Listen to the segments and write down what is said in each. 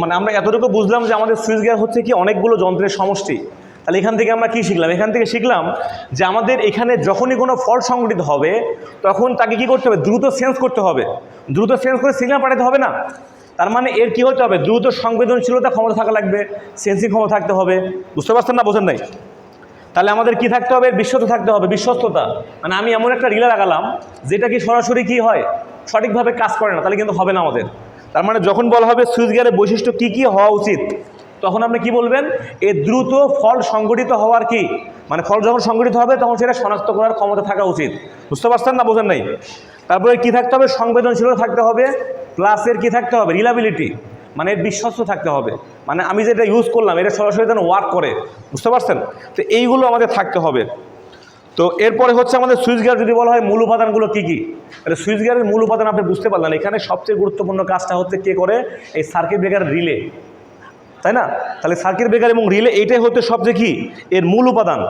মানে আমরা এতটুকু বুঝলাম যে আমাদের সুইচ গিয়ার হচ্ছে কি অনেকগুলো যন্ত্রের সমষ্টি। তাহলে এখান থেকে আমরা কি শিখলাম? এখান থেকে শিখলাম যে আমাদের এখানে যখনই কোনো ফল্ট সংঘটিত হবে, তখন তাকে কি করতে হবে? দ্রুত সেন্স করতে হবে। দ্রুত সেন্স করে সিগন্যাল পাঠাতে হবে না। তার মানে এর কি হতে হবে? দ্রুত সংবেদনশীলতা ক্ষমতা থাকা লাগবে সেন্সিং ক্ষমতা থাকতে হবে। বুঝতে পারছেন না? বোঝেন নাই? তাহলে আমাদের কি থাকতে হবে? বিশ্বস্ত থাকতে হবে, বিশ্বস্ততা। মানে আমি এমন একটা রিলে লাগালাম, যেটা কি সরাসরি কি হয়? সঠিকভাবে কাজ করে না, তাহলে কিন্তু হবে না আমাদের। তার মানে যখন বলা হবে সুইচ গিয়ারের বৈশিষ্ট্য কি কি হওয়া উচিত, তখন আপনি কি বলবেন? এ দ্রুত ফল সংগঠিত হওয়ার কি? মানে ফল যখন সংগঠিত হবে, তখন সেটা শনাক্ত করার ক্ষমতা থাকা উচিত। বুঝতে পারছেন না, বোঝেন নাই? তারপরে কি থাকতে হবে? সংবেদনশীলতা থাকতে হবে, প্লাসের কি থাকতে হবে? রিলাবিলিটি মানে বিশ্বস্ত থাকতে হবে। মানে আমি যেটা ইউজ করলাম, এটা সরাসরি যেন ওয়ার্ক করে। বুঝতে পারছেন? তো এইগুলো আমাদের থাকতে হবে। তো এরপরে হচ্ছে আমাদের সুইচ গিয়ার যদি বলা হয় মূল উপাদানগুলো কী কী? তাহলে সুইচ গিয়ারের মূল উপাদান আপনি বুঝতে পারলেন। এখানে সবচেয়ে গুরুত্বপূর্ণ কাজটা হচ্ছে কে করে? এই সার্কিট ব্রেকার রিলে তাই না? তাহলে সার্কিট ব্রেকার এবং রিলে এইটাই হচ্ছে সবচেয়ে কি? এর মূল উপাদান।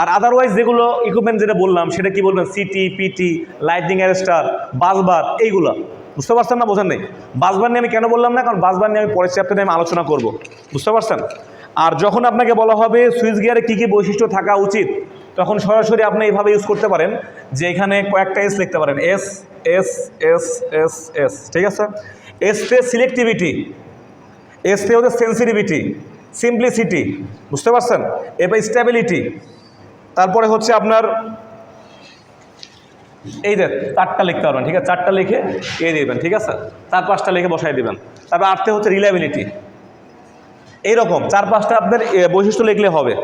আর আদারওয়াইজ যেগুলো ইকুইপমেন্ট যেটা বললাম, সেটা কি বলবেন? CT PT lighting arrester busbar এইগুলো। বুঝতে পারছেন না? বোঝেন নেই? বাসবার নিয়ে আমি কেন বললাম না? কারণ বাসবার নিয়ে আমি পরের চ্যাপ্টারে আমি আলোচনা করব। বুঝতে পারছেন? আর যখন আপনাকে বলা হবে সুইচ গিয়ারে কী কী বৈশিষ্ট্য থাকা উচিত তখন সরাসরি আপনি এইভাবে ইউজ করতে পারেন যে এখানে কয়েকটা এস লিখতে পারেন। S S S S S ঠিক আছে? এসতে সিলেক্টিভিটি এসতে হচ্ছে সেন্সিটিভিটি সিম্পলিসিটি বুঝতে পারছেন? এবার স্ট্যাবিলিটি তারপরে হচ্ছে আপনার এই যে চারটা লিখতে পারবেন, ঠিক আছে? চারটা লিখে এ দিবেন, ঠিক আছে? চার পাঁচটা লিখে বসাই দিবেন। তারপর আটতে হচ্ছে রিলাবিলিটি এইরকম। চার পাঁচটা আপনার বৈশিষ্ট্য লিখলে হবে।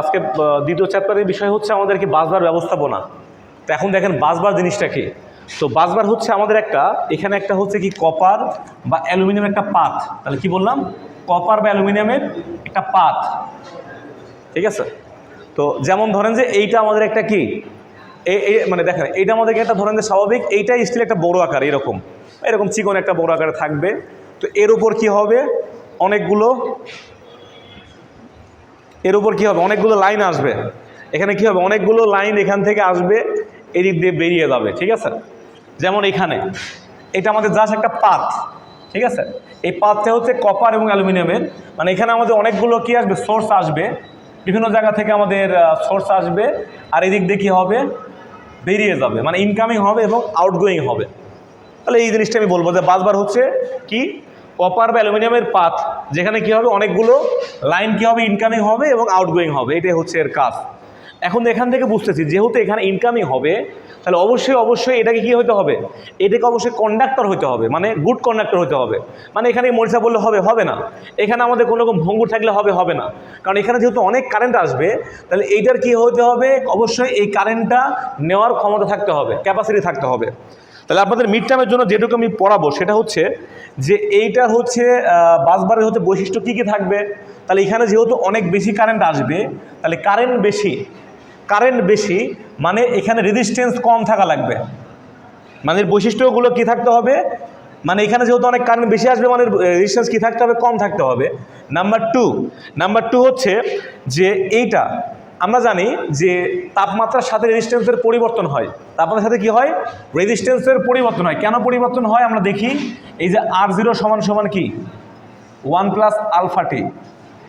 আজকে দ্বিতীয় চ্যাপ্টারের বিষয় হচ্ছে আমাদের কি বাসবার ব্যবস্থাপনা। তো এখন দেখেন বাসবার জিনিসটা কি? তো বাসবার হচ্ছে আমাদের একটা, এখানে একটা হচ্ছে কি কপার বা অ্যালুমিনিয়াম একটা পাত। তাহলে কি বললাম? কপার বা অ্যালুমিনিয়ামের একটা পাত। ঠিক আছে? তো যেমন ধরেন যে এইটা আমাদের একটা কি? এই মানে দেখেন, এইটা আমাদেরকে একটা ধরেন যে স্বাভাবিক, এইটাই স্টিল একটা বড় আকার, এরকম। এরকম চিকন একটা বড় আকারে থাকবে। তো এর উপর কি হবে? অনেকগুলো এর উপর কি হবে? অনেকগুলো লাইন আসবে। এখানে কি হবে? অনেকগুলো লাইন এখান থেকে আসবে, এদিক দিয়ে বেরিয়ে যাবে, ঠিক আছে? যেমন এখানে। এটা আমাদের জাস্ট একটা পাত ঠিক আছে? এই পাতটা হচ্ছে কপার এবং অ্যালুমিনিয়ামের মানে এখানে আমাদের অনেকগুলো কি আসবে? সোর্স আসবে। বিভিন্ন জায়গা থেকে আমাদের সোর্স আসবে। আর এদিক দিয়ে কী হবে? বেরিয়ে যাবে। মানে ইনকামিং হবে এবং আউটগোয়িং হবে। তাহলে এই জিনিসটা আমি বলব যে বাসবার হচ্ছে কি? কপার বা অ্যালুমিনিয়ামের পাত, যেখানে কি হবে? অনেকগুলো লাইন কি হবে? ইনকামিং হবে এবং আউটগোয়িং হবে। এটাই হচ্ছে এর কাজ। এখন এখান থেকে বুঝতেছি, যেহেতু এখানে ইনকামিং হবে, তাহলে অবশ্যই অবশ্যই এটাকে কি হতে হবে? এটাকে অবশ্যই কন্ডাক্টর হতে হবে। মানে গুড কন্ডাক্টর হতে হবে। মানে এখানে মরিচা বললে হবে হবে না। এখানে আমাদের কোনো রকম ভঙ্গুর থাকলে হবে হবে না। কারণ এখানে যেহেতু অনেক কারেন্ট আসবে, তাহলে এইটার কি হতে হবে? অবশ্যই এই কারেন্টটা নেওয়ার ক্ষমতা থাকতে হবে ক্যাপাসিটি থাকতে হবে। তাহলে আপনাদের মিড টার্মের জন্য যেটুকু আমি পড়াবো সেটা হচ্ছে যে এইটার হচ্ছে বাসবারের হচ্ছে বৈশিষ্ট্য কী কী থাকবে? তাহলে এখানে যেহেতু অনেক বেশি কারেন্ট আসবে, তাহলে কারেন্ট বেশি কারেন্ট বেশি মানে এখানে রেজিস্ট্যান্স কম থাকা লাগবে। মানে বৈশিষ্ট্যগুলো কী থাকতে হবে? মানে এখানে যেহেতু অনেক কারেন্ট বেশি আসবে মানে রেজিস্ট্যান্স কী থাকতে হবে? কম থাকতে হবে। নাম্বার টু নাম্বার টু হচ্ছে যে এইটা আমরা জানি যে তাপমাত্রার সাথে রেজিস্ট্যান্সের পরিবর্তন হয়। তাপমাত্রার সাথে কি হয়? রেজিস্ট্যান্সের পরিবর্তন হয়। কেন পরিবর্তন হয়? আমরা দেখি এই যে আর জিরো সমান সমান কি? ওয়ান প্লাস আলফা টি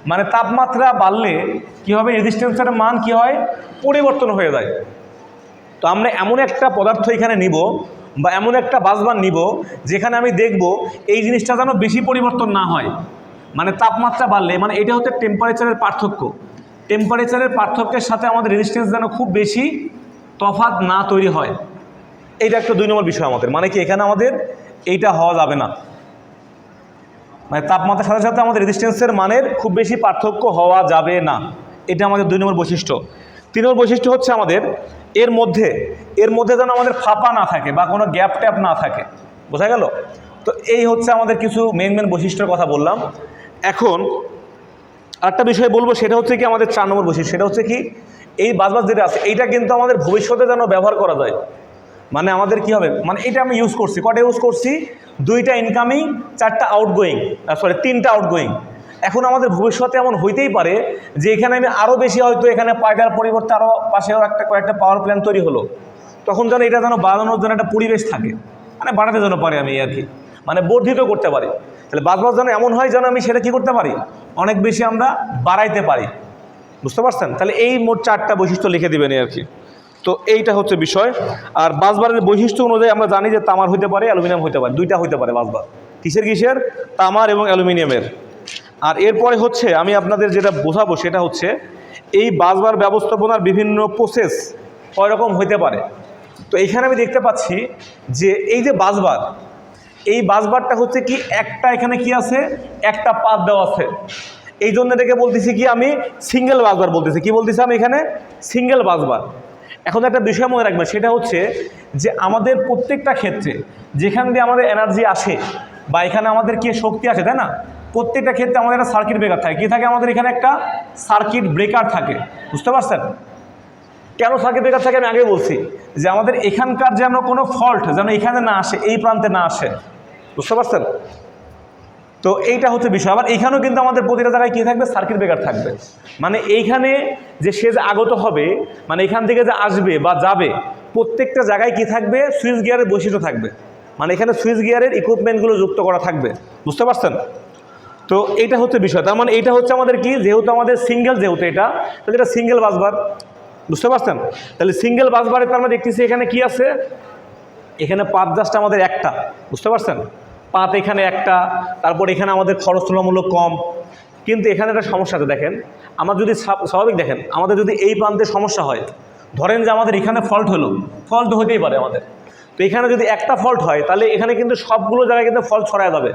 মানে তাপমাত্রা বাড়লে কি হবে? রেজিস্ট্যান্সের মান কি হয়? পরিবর্তন হয়ে যায়। তো আমরা এমন একটা পদার্থ এখানে নিব বা এমন একটা বাসবান নিব যেখানে আমি দেখব এই জিনিসটা যেন বেশি পরিবর্তন না হয়। মানে তাপমাত্রা বাড়লে মানে এটা হচ্ছে টেম্পারেচারের পার্থক্য। টেম্পারেচারের পার্থক্যের সাথে আমাদের রেজিস্ট্যান্স যেন খুব বেশি তফাৎ না তৈরি হয়। এইটা একটা দুই নম্বর বিষয় আমাদের। মানে কি, এখানে আমাদের এইটা হওয়া যাবে না। মানে তাপমাত্রার সাথে সাথে আমাদের রেজিস্ট্যান্সের মানের খুব বেশি পার্থক্য হওয়া যাবে না। এটা আমাদের দুই নম্বর বৈশিষ্ট্য। তিন নম্বর বৈশিষ্ট্য হচ্ছে আমাদের এর মধ্যে এর মধ্যে যেন আমাদের ফাঁপা না থাকে বা কোনো গ্যাপ ট্যাপ না থাকে। বোঝা গেল? তো এই হচ্ছে আমাদের কিছু মেন মেন বৈশিষ্ট্যের কথা বললাম। এখন আরেকটা বিষয় বলব, সেটা হচ্ছে কি আমাদের চার নম্বর বৈশিষ্ট্য, সেটা হচ্ছে কি এই বাজবাজ যেটা আছে, এইটা কিন্তু আমাদের ভবিষ্যতে যেন ব্যবহার করা যায়। মানে আমাদের কি হবে মানে এটা আমি ইউজ করছি, কটা ইউজ করছি? দুইটা ইনকামিং চারটা আউটগোয়িং সরি তিনটা আউটগোয়িং এখন আমাদের ভবিষ্যতে এমন হইতেই পারে যে এখানে আমি আরও বেশি হয়তো এখানে পায়দার পরিবর্তে আরও পাশেও একটা কয়েকটা পাওয়ার প্ল্যান্ট তৈরি হলো। তখন যেন এটা যেন বাড়ানোর জন্য একটা পরিবেশ থাকে। মানে বাড়াতে যেন পারে আমি আর কি। মানে বর্ধিত করতে পারি। তাহলে বাসবাস যেন এমন হয় যেন আমি সেটা কি করতে পারি? অনেক বেশি আমরা বাড়াইতে পারি। বুঝতে পারছেন? তাহলে এই মোট চারটা বৈশিষ্ট্য লিখে দিবেন আর কি। তো এইটা হচ্ছে বিষয়। আর বাসবারের বৈশিষ্ট্য অনুযায়ী আমরা জানি যে তামার হইতে পারে, অ্যালুমিনিয়াম হইতে পারে। দুইটা হইতে পারে বাসবার কিসের কিসের? তামার এবং অ্যালুমিনিয়ামের। আর এরপরে হচ্ছে আমি আপনাদের যেটা বোঝাবো সেটা হচ্ছে এই বাসবার ব্যবস্থাপনার বিভিন্ন প্রসেস কয় রকম হইতে পারে। তো এইখানে আমি দেখতে পাচ্ছি যে এই যে বাসবার এই বাসবারটা হচ্ছে কি, একটা এখানে কি আছে? একটা পাত দেওয়া আছে। এই জন্য এটাকে বলতেছি কি আমি সিঙ্গেল বাসবার বলতেছি। কি বলতেছি আমি এখানে? Single busbar. এখন একটা বিষয় মনে রাখবেন, সেটা হচ্ছে যে আমাদের প্রত্যেকটা ক্ষেত্রে যেখান দিয়ে আমাদের এনার্জি আসে বা এখানে আমাদের কি শক্তি আসে, তাই না? প্রত্যেকটা ক্ষেত্রে আমাদের একটা সার্কিট ব্রেকার থাকে। কি থাকে আমাদের এখানে? একটা সার্কিট ব্রেকার থাকে। বুঝতে পারছেন? কেন সার্কিট ব্রেকার থাকে আমি আগে বলছি যে আমাদের এখানকার যেন কোনো ফল্ট যেন এখানে না আসে, এই প্রান্তে না আসে বুঝতে পারছেন? তো এইটা হচ্ছে বিষয়। আবার এইখানেও কিন্তু আমাদের প্রতিটা জায়গায় কী থাকবে? সার্কিট ব্রেকার থাকবে। মানে এইখানে যে সে যে আগত হবে মানে এখান থেকে যে আসবে বা যাবে, প্রত্যেকটা জায়গায় কি থাকবে? সুইচ গিয়ারের বৈশিষ্ট্য থাকবে। মানে এখানে সুইচ গিয়ারের ইকুইপমেন্টগুলো যুক্ত করা থাকবে। বুঝতে পারছেন? তো এইটা হচ্ছে বিষয়। তার মানে এইটা হচ্ছে আমাদের কি? যেহেতু আমাদের সিঙ্গেল যেহেতু এটা, তাহলে এটা সিঙ্গেল বাসবার বুঝতে পারছেন? তাহলে সিঙ্গেল বাসবারে তার মানে দেখতেছি এখানে কি আছে? এখানে পাত জাস্ট আমাদের একটা। বুঝতে পারছেন? পাত এখানে একটা, তারপর এখানে আমাদের খরচ তুলনামূলক কম। কিন্তু এখানে একটা সমস্যা আছে, দেখেন, আমার যদি স্বাভাবিক দেখেন, আমাদের যদি এই প্রান্তে সমস্যা হয়, ধরেন যে আমাদের এখানে ফল্ট হলো ফল্ট হতেই পারে আমাদের। তো এখানে যদি একটা ফল্ট হয়, তাহলে এখানে কিন্তু সবগুলো জায়গায় কিন্তু ফল্ট ছড়ায় যাবে।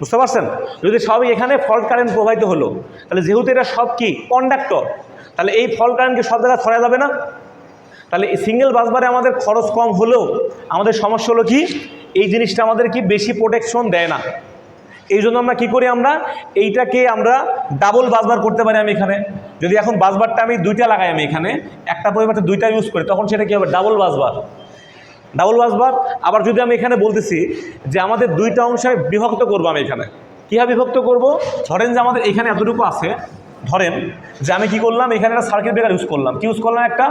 বুঝতে পারছেন? যদি সবই এখানে ফল্ট কারেন্ট প্রবাহিত হলো, তাহলে যেহেতু এটা সব কি? কন্ডাক্টর তাহলে এই ফল্ট কারেন্টকে সব জায়গায় ছড়ায় যাবে না? তাহলে সিঙ্গেল বাসবারে আমাদের খরচ কম হলেও আমাদের সমস্যা হলো কি? এই জিনিসটা আমাদের কি বেশি প্রোটেকশন দেয় না? এই জন্য আমরা কি করি আমরা? এইটাকে আমরা ডাবল বাসবার করতে পারি আমি এখানে। যদি এখন বাসবারটা আমি দুইটা লাগাই আমি এখানে, একটা পরিবর্তে দুইটা ইউজ করি, তখন সেটা কি হবে? ডাবল বাসবার ডাবল বাসবার আবার যদি আমি এখানে বলতেছি যে আমাদের দুইটা অংশে বিভক্ত করব আমি এখানে। কীভাবে বিভক্ত করব? ধরেন যে আমাদের এখানে এতটুকু আছে। ধরেন যে আমি কি করলাম? এখানে একটা সার্কিট ব্রেকার ইউজ করলাম। কি ইউজ করলাম? একটা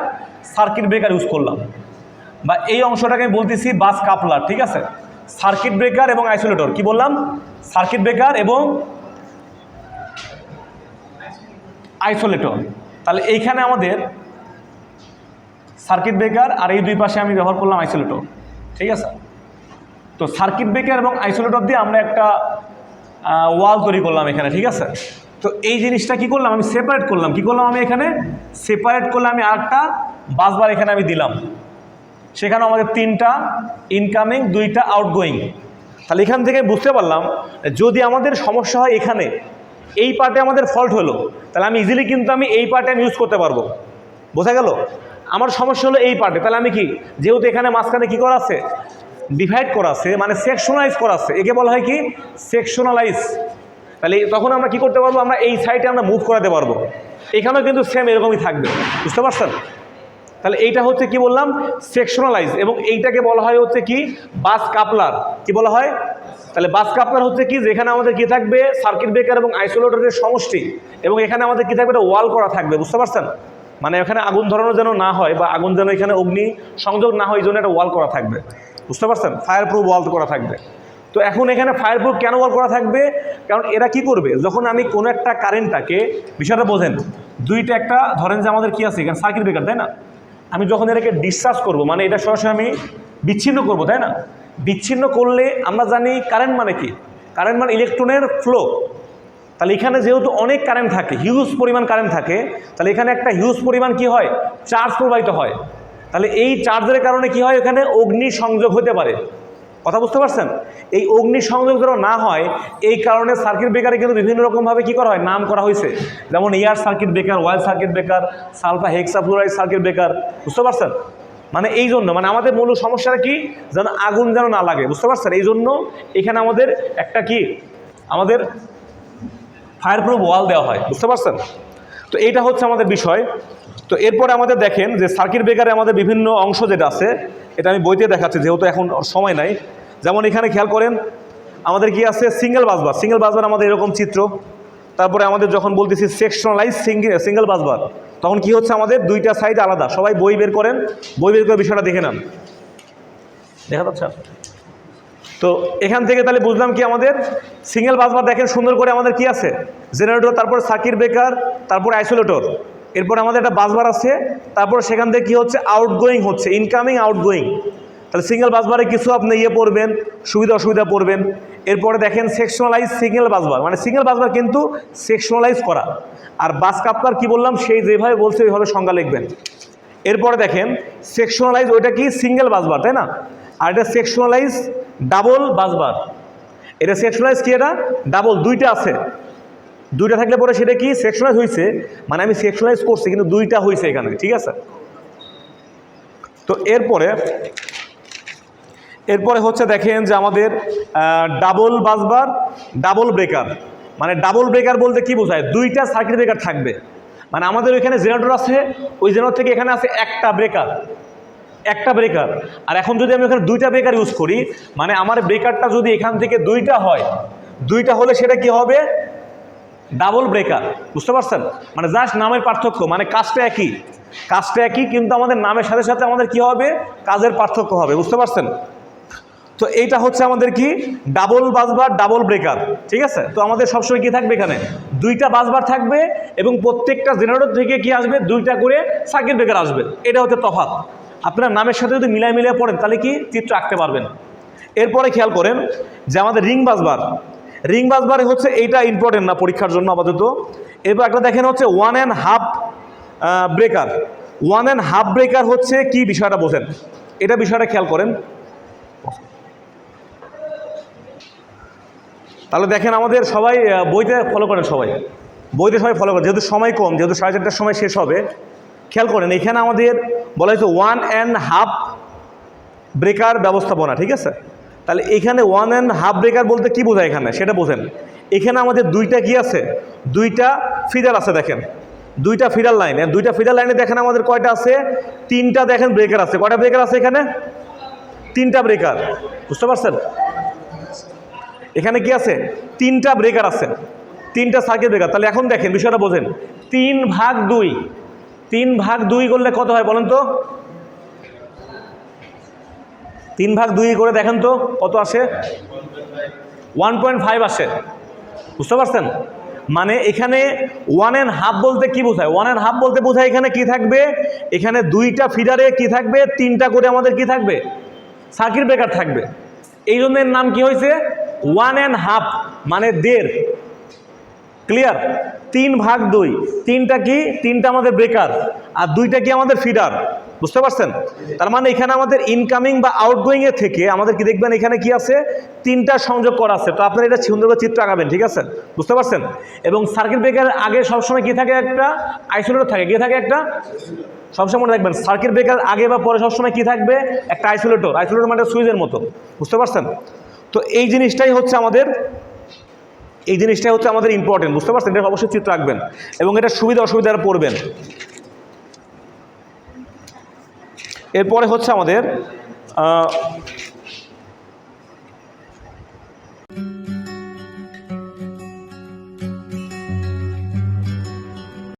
সার্কিট ব্রেকার ইউজ করলাম। বা এই অংশটাকে আমি বলতেছি বাস কাপলার, ঠিক আছে? সার্কিট ব্রেকার এবং আইসোলেটর, কি বললাম? সার্কিট ব্রেকার এবং আইসোলেটর। তাহলে এইখানে আমাদের সার্কিট ব্রেকার আর এই দুই পাশে আমি ব্যবহার করলাম আইসোলেটর, ঠিক আছে? তো সার্কিট ব্রেকার এবং আইসোলেটর দিয়ে আমরা একটা ওয়াল তৈরি করলাম এখানে, ঠিক আছে? তো এই জিনিসটা কি করলাম? আমি সেপারেট করলাম। কি করলাম আমি এখানে? সেপারেট করলে আমি আরেকটা বাসবার এখানে আমি দিলাম। সেখানে আমাদের তিনটা ইনকামিং দুইটা আউটগোয়িং তাহলে এখান থেকে বুঝতে পারলাম, যদি আমাদের সমস্যা হয় এখানে, এই পার্টে আমাদের ফল্ট হলো, তাহলে আমি ইজিলি কিন্তু আমি এই পার্টে আমি ইউজ করতে পারব। বোঝা গেল? আমার সমস্যা হলো এই পার্টে তাহলে আমি কি, যেহেতু এখানে মাঝখানে কি করা আছে? ডিভাইড করা আছে মানে সেকশনালাইজ করা আছে। একে বলা হয় কি? সেকশনালাইজ তাহলে তখন আমরা কি করতে পারব? আমরা এই সাইডে আমরা মুভ করাতে পারব। এখানেও কিন্তু সেম এরকমই থাকবে। বুঝতে পারছেন? তাহলে এইটা হচ্ছে কি বললাম? সেকশনালাইজ এবং এইটাকে বলা হয় হচ্ছে কি? Bus coupler. কি বলা হয়? তাহলে বাস কাপলার হচ্ছে কি? যেখানে আমাদের কি থাকবে? সার্কিট ব্রেকার এবং আইসোলেটরের সমষ্টি। এবং এখানে আমাদের কি থাকবে? ওয়াল করা থাকবে, বুঝতে পারছেন? মানে এখানে আগুন ধরানো যেন না হয় বা আগুন যেন এখানে অগ্নি সংযোগ না হয়, এই জন্য একটা ওয়াল করা থাকবে। বুঝতে পারছেন? ফায়ার প্রুফ ওয়াল করা থাকবে। তো এখন এখানে ফায়ার প্রুফ কেন ওয়াল করা থাকবে? কারণ এরা কি করবে? যখন আমি কোনো একটা কারেন্টটাকে বিষয়টা বোঝেন, দুইটা একটা, ধরেন যে আমাদের কি আছে এখানে সার্কিট ব্রেকার তাই না? আমি যখন এটাকে ডিসচার্জ করব মানে এটা সরাসরি আমি বিচ্ছিন্ন করব, তাই না? বিচ্ছিন্ন করলে আমরা জানি কারেন্ট মানে কি? কারেন্ট মানে ইলেকট্রনের ফ্লো তাহলে এখানে যেহেতু অনেক কারেন্ট থাকে হিউজ পরিমাণ কারেন্ট থাকে, তাহলে এখানে একটা হিউজ পরিমাণ কি হয়? চার্জ প্রবাহিত হয়। তাহলে এই চার্জের কারণে কি হয়? এখানে অগ্নি সংযোগ হতে পারে। কথা বুঝতে পারছেন? এই অগ্নি সংযোগ যেন না হয়, এই কারণে সার্কিট ব্রেকারে কিন্তু বিভিন্ন রকমভাবে কী করা হয়? নাম করা হয়েছে। যেমন air circuit breaker oil circuit breaker, sulphur hexafluoride circuit breaker, বুঝতে পারছেন? মানে এই জন্য মানে আমাদের মূল সমস্যাটা কি? যেন আগুন যেন না লাগে, বুঝতে পারছেন? এই জন্য এখানে আমাদের একটা কি? আমাদের ফায়ার প্রুফ ওয়াল দেওয়া হয়, বুঝতে পারছেন? তো এইটা হচ্ছে আমাদের বিষয়। তো এরপরে আমাদের দেখেন যে সার্কিট ব্রেকারে আমাদের বিভিন্ন অংশ যেটা আছে, এটা আমি বইতে দেখাচ্ছি, যেহেতু এখন সময় নাই যেমন এখানে খেয়াল করেন, আমাদের কি আছে? সিঙ্গেল বাসবার সিঙ্গেল বাসবার আমাদের এরকম চিত্র। তারপরে আমাদের যখন বলতেছি সেকশনালাইজ সিঙ্গেল সিঙ্গেল বাসবার তখন কি হচ্ছে আমাদের? দুইটা সাইড আলাদা। সবাই বই বের করেন, বই বের করে বিষয়টা দেখে নেন। দেখা যাচ্ছে? তো এখান থেকে তাহলে বুঝলাম কি আমাদের? সিঙ্গেল বাসবার দেখেন, সুন্দর করে আমাদের কি আছে? জেনারেটর তারপর সার্কিট ব্রেকার তারপর আইসোলেটর এরপর আমাদের একটা বাসবার আছে, তারপর সেখান থেকে কি হচ্ছে? আউটগোয়িং হচ্ছে ইনকামিং আউটগোয়িং তাহলে সিঙ্গেল বাসবারে কিছু আপনি ইয়ে পড়বেন, সুবিধা অসুবিধা পড়বেন। এরপরে দেখেন সেকশনালাইজ সিঙ্গেল বাসবার মানে সিঙ্গেল বাসবার কিন্তু সেকশনালাইজ করা। আর বাস কাপলার কি বললাম? সেই যেভাবে বলছে ওইভাবে সংজ্ঞা লিখবেন। এরপরে দেখেন সেকশনালাইজ ওইটা কি? সিঙ্গেল বাসবার তাই না? আর এটা সেকশনালাইজ ডাবল বাসবার এটা সেকশনালাইজ কি এটা? ডাবল দুইটা আছে। দুইটা থাকলে পরে সেটা কি? সেকশনালাইজ হয়েছে মানে আমি সেকশনালাইজ করছি, কিন্তু দুইটা হয়েছে এখানে, ঠিক আছে? তো এরপরে এরপরে হচ্ছে দেখেন যে আমাদের ডাবল বাসবার ডাবল ব্রেকার মানে ডাবল ব্রেকার বলতে কি বোঝায়? দুইটা সার্কিট ব্রেকার থাকবে। মানে আমাদের ওইখানে জেনারেটর আছে, ওই জেনারেটর থেকে এখানে আছে একটা ব্রেকার একটা ব্রেকার আর এখন যদি আমি ওখানে দুইটা ব্রেকার ইউজ করি মানে আমার ব্রেকারটা যদি এখান থেকে দুইটা হয়, দুইটা হলে সেটা কি হবে? ডাবল ব্রেকার বুঝতে পারছেন? মানে জাস্ট নামের পার্থক্য। মানে কাজটা একই। কাজটা একই, কিন্তু আমাদের নামের সাথে সাথে আমাদের কি হবে? কাজের পার্থক্য হবে। বুঝতে পারছেন? তো এইটা হচ্ছে আমাদের কি? ডাবল বাসবার ডাবল ব্রেকার ঠিক আছে? তো আমাদের সবসময় কি থাকবে এখানে? দুইটা বাসবার থাকবে এবং প্রত্যেকটা জেনারেটর থেকে কি আসবে? দুইটা করে সার্কিট ব্রেকার আসবে। এটা হচ্ছে তফাৎ। আপনার নামের সাথে যদি মিলাই মিলিয়ে পড়েন, তাহলে কি চিত্র আঁকতে পারবেন। এরপরে খেয়াল করেন যে আমাদের রিং বাসবার রিং বাসবারে হচ্ছে এইটা ইম্পর্টেন্ট না পরীক্ষার জন্য আপাতত। এরপর একটা দেখেন হচ্ছে one and half breaker one and half breaker হচ্ছে কি? বিষয়টা বোঝেন। এটা বিষয়টা খেয়াল করেন। তাহলে দেখেন আমাদের সবাই বইতে ফলো করেন সবাই। বইতে সবাই ফলো করেন। যেহেতু সময় কম, যেহেতু সাড়ে চারটার সময় শেষ হবে, খেয়াল করেন, এখানে আমাদের বলা হয়েছে ওয়ান অ্যান্ড হাফ ব্রেকার ব্যবস্থাপনা, ঠিক আছে? তাহলে এখানে ওয়ান অ্যান্ড হাফ ব্রেকার বলতে কি বোঝায় এখানে? সেটা বোঝেন। এখানে আমাদের দুইটা কি আছে? দুইটা ফিডার আছে, দেখেন। দুইটা ফিডার লাইনে দুইটা ফিডার লাইনে দেখেন আমাদের কয়টা আছে? তিনটা দেখেন ব্রেকার আছে। কয়টা ব্রেকার আছে এখানে? তিনটা ব্রেকার বুঝতে পারছেন? এখানে কি আছে? তিনটা ব্রেকার আছে। তিনটা সার্কিট ব্রেকার তাহলে এখন দেখেন, বিষয়টা বোঝেন। তিন ভাগ দুই। তিন ভাগ দুই করলে কত হয় বলেন তো? তিন ভাগ দুই করে দেখেন তো, কত আসে? ওয়ান পয়েন্ট ফাইভ আসে। বুঝতে পারছেন? মানে এখানে ওয়ান অ্যান্ড হাফ বলতে কি বোঝায়? ওয়ান অ্যান্ড হাফ বলতে বোঝায় এখানে কি থাকবে? এখানে দুইটা ফিডারে কি থাকবে? তিনটা করে আমাদের কি থাকবে? সার্কিট ব্রেকার থাকবে। এই জন্য নাম কি হয়েছে? ওয়ান অ্যান্ড হাফ মানে দেড়। ক্লিয়ার তিন ভাগ দুই। তিনটা কি? তিনটা আমাদের ব্রেকার আর দুইটা কি আমাদের ফিডার বুঝতে পারছেন? তার মানে এখানে আমাদের ইনকামিং বা আউটগোয়িং এর থেকে আমাদের কি দেখবেন? এখানে কি আছে? তিনটা সংযোগ করা আছে। তো আপনারা এটা সুন্দর করে চিত্র আঁকাবেন, ঠিক আছে? বুঝতে পারছেন? এবং সার্কিট ব্রেকারের আগে সবসময় কি থাকে একটা? আইসোলেটর থাকে। কি থাকে একটা? সবসময় মনে রাখবেন সার্কিট ব্রেকার আগে বা পরে সবসময় কি থাকবে? একটা আইসোলেটর আইসোলেটর মানে সুইচের মতো। বুঝতে পারছেন? তো এই জিনিসটাই হচ্ছে আমাদের, এই জিনিসটাই হচ্ছে আমাদের ইম্পর্টেন্ট বুঝতে পারছেন? এটা অবশ্যই চিত্র রাখবেন এবং এটা সুবিধা অসুবিধার পড়বেন। এরপরে হচ্ছে আমাদের